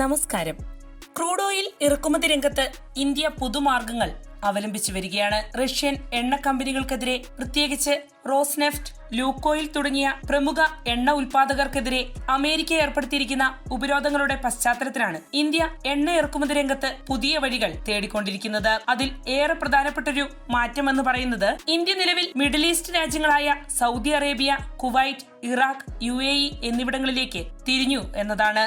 നമസ്കാരം. Crude oil ഇറക്കുമതി രംഗത്ത് ഇന്ത്യ പുതുമാർഗങ്ങൾ അവലംബിച്ചു വരികയാണ്. റഷ്യൻ എണ്ണ കമ്പനികൾക്കെതിരെ പ്രത്യേകിച്ച് റോസ്നെഫ്റ്റ് ലൂക്കോയിൽ തുടങ്ങിയ പ്രമുഖ എണ്ണ ഉൽപാദകർക്കെതിരെ അമേരിക്ക ഏർപ്പെടുത്തിയിരിക്കുന്ന ഉപരോധങ്ങളുടെ പശ്ചാത്തലത്തിലാണ് ഇന്ത്യ എണ്ണ ഇറക്കുമതി രംഗത്ത് പുതിയ വഴികൾ തേടിക്കൊണ്ടിരിക്കുന്നത്. അതിൽ ഏറെ പ്രധാനപ്പെട്ടൊരു മാറ്റമെന്ന് പറയുന്നത് ഇന്ത്യ നിലവിൽ മിഡിൽ ഈസ്റ്റ് രാജ്യങ്ങളായ സൗദി അറേബ്യ കുവൈറ്റ് ഇറാഖ് യു എന്നിവിടങ്ങളിലേക്ക് തിരിഞ്ഞു എന്നതാണ്.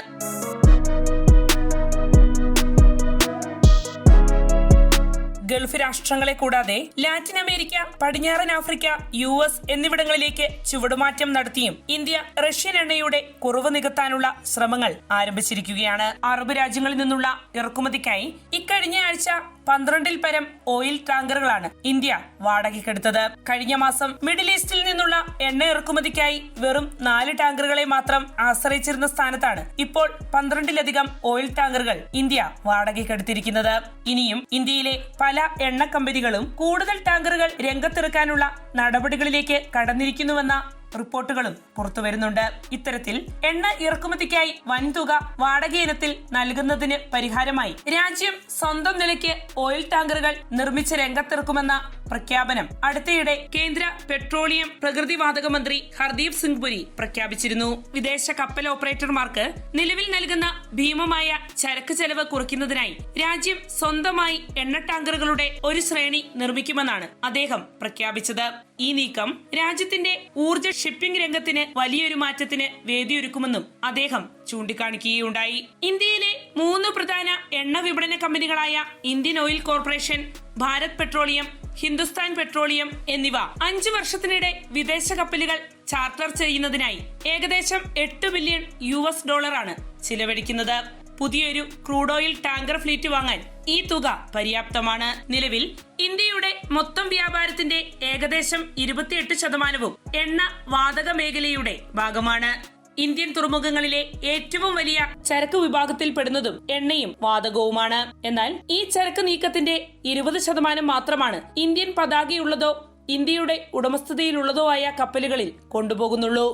ഗൾഫ് രാഷ്ട്രങ്ങളെ കൂടാതെ ലാറ്റിൻ അമേരിക്ക പടിഞ്ഞാറൻ ആഫ്രിക്ക യു എസ് എന്നിവിടങ്ങളിലേക്ക് ചുവടുമാറ്റം നടത്തിയും ഇന്ത്യ റഷ്യൻ എണ്ണയുടെ കുറവ് നികത്താനുള്ള ശ്രമങ്ങൾ ആരംഭിച്ചിരിക്കുകയാണ്. അറബ് രാജ്യങ്ങളിൽ നിന്നുള്ള ഇറക്കുമതിക്കായി ഇക്കഴിഞ്ഞ ആഴ്ച പന്ത്രണ്ടിൽ പരം ഓയിൽ ടാങ്കറുകളാണ് ഇന്ത്യ വാടകയ്ക്കെടുത്തത്. കഴിഞ്ഞ മാസം മിഡിൽ ഈസ്റ്റിൽ നിന്നുള്ള എണ്ണ ഇറക്കുമതിക്കായി വെറും നാല് ടാങ്കറുകളെ മാത്രം ആശ്രയിച്ചിരുന്ന സ്ഥാനത്താണ് ഇപ്പോൾ പന്ത്രണ്ടിലധികം ഓയിൽ ടാങ്കറുകൾ ഇന്ത്യ വാടകയ്ക്കെടുത്തിരിക്കുന്നത്. ഇനിയും ഇന്ത്യയിലെ പല എണ്ണ കമ്പനികളും കൂടുതൽ ടാങ്കറുകൾ രംഗത്തിറക്കാനുള്ള നടപടികളിലേക്ക് കടന്നിരിക്കുന്നുവെന്ന റിപ്പോർട്ടുകളും പുറത്തു വരുന്നുണ്ട്. ഇത്തരത്തിൽ എണ്ണ ഇറക്കുമതിക്കായി വൻതുക വാടക ഇനത്തിൽ നൽകുന്നതിന് പരിഹാരമായി. രാജ്യം സ്വന്തം നിലയ്ക്ക് ഓയിൽ ടാങ്കറുകൾ നിർമ്മിച്ച് രംഗത്തിറക്കുമെന്ന പ്രഖ്യാപനം. അടുത്തയിടെ കേന്ദ്ര പെട്രോളിയം പ്രകൃതിവാതക മന്ത്രി ഹർദീപ് സിംഗ് പുരി പ്രഖ്യാപിച്ചിരുന്നു. വിദേശ കപ്പൽ ഓപ്പറേറ്റർമാർക്ക് നിലവിൽ നൽകുന്ന ഭീമമായ ചരക്ക് ചെലവ് കുറയ്ക്കുന്നതിനായി രാജ്യം സ്വന്തമായി എണ്ണ ടാങ്കറുകളുടെ ഒരു ശ്രേണി നിർമ്മിക്കുമെന്നാണ് അദ്ദേഹം പ്രഖ്യാപിച്ചത്. ഈ നീക്കം രാജ്യത്തിന്റെ ഊർജ ഷിപ്പിംഗ് രംഗത്തിന് വലിയൊരു മാറ്റത്തിന് വേദിയൊരുക്കുമെന്നും അദ്ദേഹം ചൂണ്ടിക്കാണിക്കുകയുണ്ടായി. ഇന്ത്യയിലെ മൂന്ന് പ്രധാന എണ്ണ വിപണന കമ്പനികളായ Indian Oil Corporation Bharat Petroleum Hindustan Petroleum എന്നിവ അഞ്ചു വർഷത്തിനിടെ വിദേശ കപ്പലുകൾ ചാർട്ടർ ചെയ്യുന്നതിനായി ഏകദേശം എട്ട് ബില്യൺ യു എസ് ഡോളറാണ് ചിലവഴിക്കുന്നത്. പുതിയൊരു ക്രൂഡ് ഓയിൽ ടാങ്കർ ഫ്ലീറ്റ് വാങ്ങാൻ ഈ തുക പര്യാപ്തമാണ്. നിലവിൽ ഇന്ത്യയുടെ മൊത്തം വ്യാപാരത്തിന്റെ ഏകദേശം ഇരുപത്തിയെട്ട് ശതമാനവും എണ്ണ വാതക മേഖലയുടെ ഭാഗമാണ്. ഇന്ത്യൻ തുറമുഖങ്ങളിലെ ഏറ്റവും വലിയ ചരക്ക് വിഭാഗത്തിൽ പെടുന്നതും എണ്ണയും വാതകവുമാണ്. എന്നാൽ ഈ ചരക്ക് നീക്കത്തിന്റെ ഇരുപത് ശതമാനം മാത്രമാണ് ഇന്ത്യൻ പതാകയുള്ളതോ ഇന്ത്യയുടെ ഉടമസ്ഥതയിലുള്ളതോ ആയ കപ്പലുകളിൽ കൊണ്ടുപോകുന്നുള്ളൂ.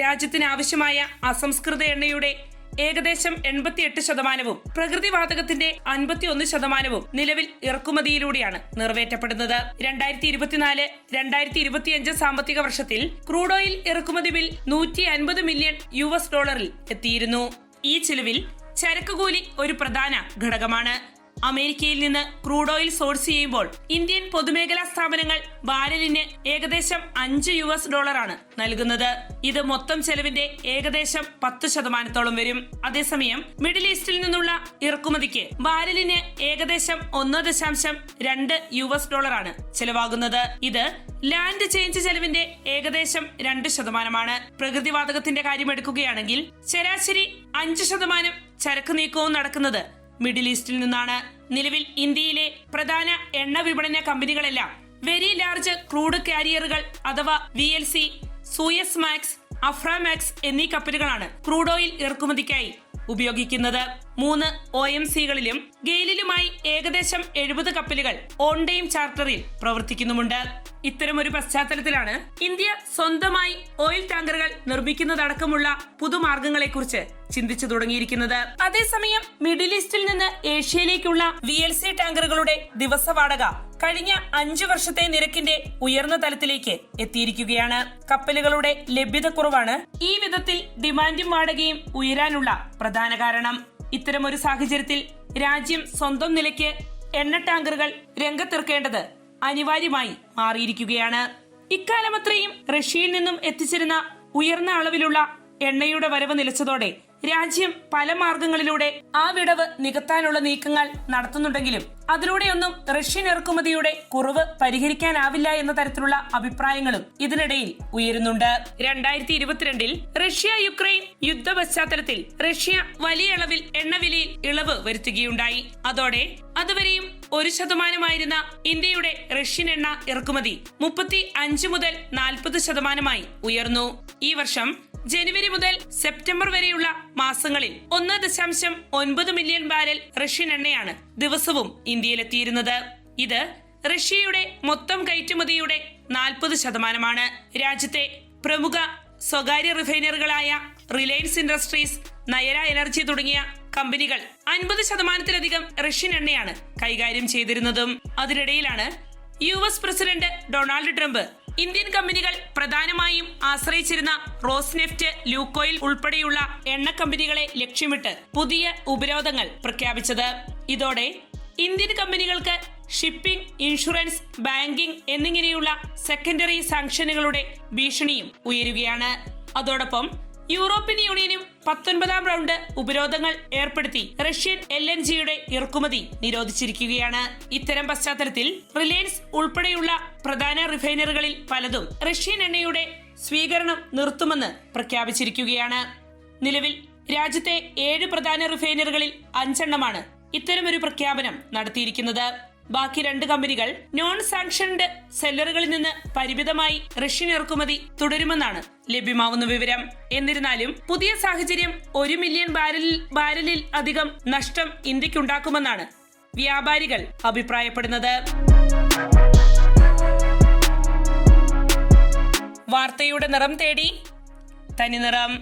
രാജ്യത്തിന് ആവശ്യമായ അസംസ്കൃത എണ്ണയുടെ ഏകദേശം എൺപത്തിയെട്ട് ശതമാനവും പ്രകൃതിവാതകത്തിന്റെ അൻപത്തിയൊന്ന് ശതമാനവും നിലവിൽ ഇറക്കുമതിയിലൂടെയാണ് നിറവേറ്റപ്പെടുന്നത്. രണ്ടായിരത്തി ഇരുപത്തിനാല് രണ്ടായിരത്തി ഇരുപത്തിയഞ്ച് സാമ്പത്തിക വർഷത്തിൽ ക്രൂഡ് ഓയിൽ ഇറക്കുമതി ബിൽ നൂറ്റി അൻപത് മില്യൺ യു എസ് ഡോളറിൽ എത്തിയിരുന്നു. ഈ ചിലവിൽ ചരക്കുകൂലി ഒരു പ്രധാന ഘടകമാണ്. അമേരിക്കയിൽ നിന്ന് ക്രൂഡ് ഓയിൽ സോഴ്സ് ചെയ്യുമ്പോൾ ഇന്ത്യൻ പൊതുമേഖലാ സ്ഥാപനങ്ങൾ ബാരലിന് ഏകദേശം അഞ്ച് യു എസ് ഡോളറാണ് നൽകുന്നത്. ഇത് മൊത്തം ചെലവിന്റെ ഏകദേശം പത്ത് ശതമാനത്തോളം വരും. അതേസമയം മിഡിൽ ഈസ്റ്റിൽ നിന്നുള്ള ഇറക്കുമതിക്ക് ബാരലിന് ഏകദേശം ഒന്ന് ദശാംശം രണ്ട് യു എസ് ഡോളറാണ് ചെലവാകുന്നത്. ഇത് ലാൻഡ് ചേഞ്ച് ചെലവിന്റെ ഏകദേശം രണ്ട് ശതമാനമാണ്. പ്രകൃതിവാതകത്തിന്റെ കാര്യമെടുക്കുകയാണെങ്കിൽ ശരാശരി അഞ്ച് ശതമാനം ചരക്ക് നീക്കവും നടക്കുന്നത് മിഡിൽ ഈസ്റ്റിൽ നിന്നാണ്. നിലവിൽ ഇന്ത്യയിലെ പ്രധാന എണ്ണ വിപണന കമ്പനികളെല്ലാം വെരി ലാർജ് ക്രൂഡ് കാരിയറുകൾ അഥവാ V L C Suezmax Aframax എന്നീ കപ്പലുകളാണ് ക്രൂഡ് ഓയിൽ ഇറക്കുമതിക്കായി ഉപയോഗിക്കുന്നത്. മൂന്ന് ഒ എം സികളിലും ഗെയിലിലുമായി ഏകദേശം എഴുപത് കപ്പലുകൾ ഓൺ ചാർട്ടറിൽ പ്രവർത്തിക്കുന്നുമുണ്ട്. ഇത്തരമൊരു പശ്ചാത്തലത്തിലാണ് ഇന്ത്യ സ്വന്തമായി ഓയിൽ ടാങ്കറുകൾ നിർമ്മിക്കുന്നതടക്കമുള്ള പുതുമാർഗങ്ങളെക്കുറിച്ച് ചിന്തിച്ചു തുടങ്ങിയിരിക്കുന്നത്. അതേസമയം മിഡിൽ ഈസ്റ്റിൽ നിന്ന് ഏഷ്യയിലേക്കുള്ള വി എൽ സി ടാങ്കറുകളുടെ ദിവസ വാടക കഴിഞ്ഞ അഞ്ചു വർഷത്തെ നിരക്കിന്റെ ഉയർന്ന തലത്തിലേക്ക് എത്തിയിരിക്കുകയാണ്. കപ്പലുകളുടെ ലഭ്യതക്കുറവാണ് ഈ വിധത്തിൽ ഡിമാൻഡും വാടകയും ഉയരാനുള്ള പ്രധാന കാരണം. ഇത്തരമൊരു സാഹചര്യത്തിൽ രാജ്യം സ്വന്തം നിലയ്ക്ക് എണ്ണ ടാങ്കറുകൾ രംഗത്തിറക്കേണ്ടത് അനിവാര്യമായി മാറിയിരിക്കുകയാണ്. ഇക്കാലമത്രയും റഷ്യയിൽ നിന്നും എത്തിച്ചിരുന്ന ഉയർന്ന അളവിലുള്ള എണ്ണയുടെ വരവ് നിലച്ചതോടെ രാജ്യം പല മാർഗങ്ങളിലൂടെ ആ വിടവ് നികത്താനുള്ള നീക്കങ്ങൾ നടത്തുന്നുണ്ടെങ്കിലും അതിലൂടെയൊന്നും റഷ്യൻ ഇറക്കുമതിയുടെ കുറവ് പരിഹരിക്കാനാവില്ല എന്ന തരത്തിലുള്ള അഭിപ്രായങ്ങളും ഇതിനിടയിൽ ഉയരുന്നുണ്ട്. രണ്ടായിരത്തി ഇരുപത്തിരണ്ടിൽ റഷ്യ യുക്രൈൻ യുദ്ധ പശ്ചാത്തലത്തിൽ റഷ്യ വലിയ അളവിൽ എണ്ണവിലയിൽ ഇളവ് വരുത്തുകയുണ്ടായി. അതോടെ അതുവരെയും ഒരു ശതമാനമായിരുന്ന ഇന്ത്യയുടെ റഷ്യൻ എണ്ണ ഇറക്കുമതി മുപ്പത്തി അഞ്ച് മുതൽ നാൽപ്പത് ശതമാനമായി ഉയർന്നു. ഈ വർഷം ജനുവരി മുതൽ സെപ്റ്റംബർ വരെയുള്ള മാസങ്ങളിൽ ഒന്ന് ദശാംശം ഒൻപത് മില്യൺ ബാരൽ റഷ്യൻ എണ്ണയാണ് ദിവസവും ഇന്ത്യയിലെത്തിയിരുന്നത്. ഇത് റഷ്യയുടെ മൊത്തം കയറ്റുമതിയുടെ നാൽപ്പത് ശതമാനമാണ്. രാജ്യത്തെ പ്രമുഖ സ്വകാര്യ റിഫൈനറുകളായ റിലയൻസ് ഇൻഡസ്ട്രീസ് നയര എനർജി തുടങ്ങിയ കമ്പനികൾ അൻപത് ശതമാനത്തിലധികം റഷ്യൻ എണ്ണയാണ് കൈകാര്യം ചെയ്തിരുന്നതും. അതിനിടയിലാണ് U S president Donald Trump Indian കമ്പനികൾ പ്രധാനമായും ആശ്രയിച്ചിരുന്ന റോസ്നെഫ്റ്റ് ലൂക്കോയിൽ ഉൾപ്പെടെയുള്ള എണ്ണ കമ്പനികളെ ലക്ഷ്യമിട്ട് പുതിയ ഉപരോധങ്ങൾ പ്രഖ്യാപിച്ചത്. ഇതോടെ ഇന്ത്യൻ കമ്പനികൾക്ക് ഷിപ്പിംഗ് ഇൻഷുറൻസ് ബാങ്കിംഗ് എന്നിങ്ങനെയുള്ള സെക്കൻഡറി സാങ്ഷനുകളുടെ ഭീഷണിയും ഉയരുകയാണ്. അതോടൊപ്പം യൂറോപ്യൻ യൂണിയനും പത്തൊൻപതാം റൗണ്ട് ഉപരോധങ്ങൾ ഏർപ്പെടുത്തി. റഷ്യൻ എൽ എൻ ജിയുടെ ഇറക്കുമതി നിരോധിച്ചിരിക്കുകയാണ്. ഇത്തരം പശ്ചാത്തലത്തിൽ റിലയൻസ് ഉൾപ്പെടെയുള്ള പ്രധാന റിഫൈനറികളിൽ പലതും റഷ്യൻ എണ്ണയുടെ സ്വീകരണം നിർത്തുമെന്ന് പ്രഖ്യാപിച്ചിരിക്കുകയാണ്. നിലവിൽ രാജ്യത്തെ ഏഴ് പ്രധാന റിഫൈനറികളിൽ അഞ്ചെണ്ണമാണ് ഇത്തരമൊരു പ്രഖ്യാപനം നടത്തിയിരിക്കുന്നത്. ബാക്കി രണ്ട് കമ്പനികൾ നോൺ സാങ്ഷൻഡ് സെല്ലറുകളിൽ നിന്ന് പരിമിതമായി റഷ്യൻ ഇറക്കുമതി തുടരുമെന്നാണ് ലഭ്യമാവുന്ന വിവരം. എന്നിരുന്നാലും പുതിയ സാഹചര്യം ഒരു മില്യൺ ബാരലിൽ ബാരലിൽ അധികം നഷ്ടം ഇന്ത്യക്കുണ്ടാക്കുമെന്നാണ് വ്യാപാരികൾ അഭിപ്രായപ്പെടുന്നത്. വാർത്തയുടെ നിറം തേടി തനി നിറം.